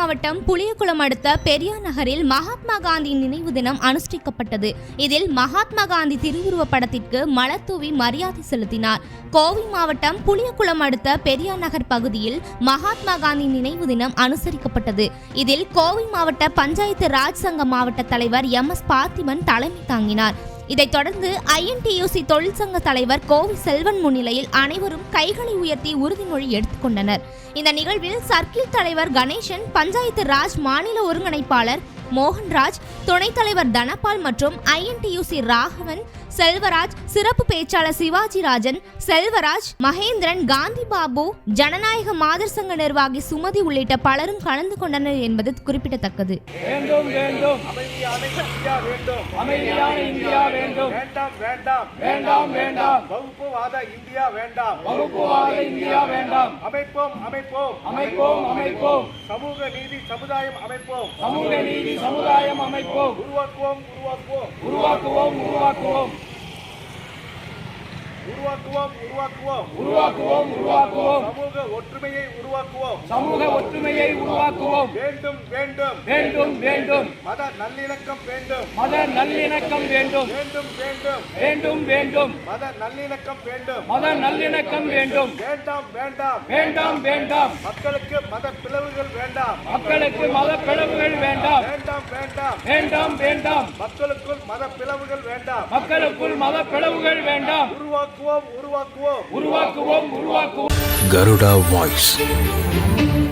மாவட்டம் புளியகுளம் அடுத்த பெரியார் நகரில் மகாத்மா காந்தி நினைவு தினம் அனுஷ்டிக்கப்பட்டது. இதில் மகாத்மா காந்தி திருவுருவ படத்திற்கு மலர்தூவி மரியாதை செலுத்தினார். கோவை மாவட்டம் புளியகுளம் அடுத்த பெரியார் நகர் பகுதியில் மகாத்மா காந்தி நினைவு தினம் அனுசரிக்கப்பட்டது. இதில் கோவை மாவட்ட பஞ்சாயத்து ராஜ் சங்க மாவட்ட தலைவர் எம் எஸ் பார்த்திபன் தலைமை தாங்கினார். இதைத் தொடர்ந்து ஐஎன்டியூசி தொழிற்சங்க தலைவர் கோவி செல்வன் முன்னிலையில் அனைவரும் கைகளை உயர்த்தி உறுதிமொழி எடுத்துக்கொண்டனர் இந்த நிகழ்வில் சர்க்கிள் தலைவர் கணேசன் பஞ்சாயத்து ராஜ் மாநில ஒருங்கிணைப்பாளர் மோகன்ராஜ் துணைத் தலைவர் தனபால் மற்றும் ஐஎன்டியூசி ராகவன் செல்வராஜ் சிறப்பு பேச்சாளர் சிவாஜி ராஜன் செல்வராஜ் மகேந்திரன் காந்தி பாபு ஜனநாயக மாதர் சங்க நிர்வாகி சுமதி உள்ளிட்ட பலரும் கலந்து கொண்டனர் என்பது குறிப்பிடத்தக்கது. வேண்டும். வேண்டும் வேண்டாம். வேண்டாம் வேண்டாம். வகுப்புவாத இந்தியா வேண்டாம். வகுப்புவாத இந்தியா வேண்டாம். அமைப்போம் அமைப்போம். அமைப்போம் அமைப்போம். சமூக நீதி சமுதாயம் அமைப்போம். சமூக நீதி சமுதாயம் அமைப்போம். உருவாக்குவோம் உருவாக்குவோம். உருவாக்குவோம் உருவாக்குவோம். உருவாக்குவோம் உருவாக்குவோம். உருவாக்குவோம் உருவாக்குவோம். சமூக ஒற்றுமையை உருவாக்குவோம். சமூக ஒற்றுமையை உருவாக்குவோம். வேண்டும் வேண்டும். வேண்டும் வேண்டும். மத நல்லிணக்கம் வேண்டும். மத நல்லிணக்கம் வேண்டும். வேண்டும் வேண்டும். வேண்டும் வேண்டும். மத நல்லிணக்கம் வேண்டும். மத நல்லிணக்கம் வேண்டும். வேண்டாம் வேண்டாம். வேண்டாம் வேண்டாம். மக்களுக்கு மத பிளவுகள் வேண்டாம். மக்களுக்கு மத பிளவுகள் வேண்டாம். வேண்டாம் வேண்டாம். வேண்டாம் வேண்டாம். மக்களுக்குள் மத பிளவுகள் வேண்டாம். மக்களுக்குள் மத பிளவுகள் வேண்டாம். உருவாக்குவோம் உருவாக்குவோம். உருவாக்குவோம் உருவாக்குவோம். Garuda Voice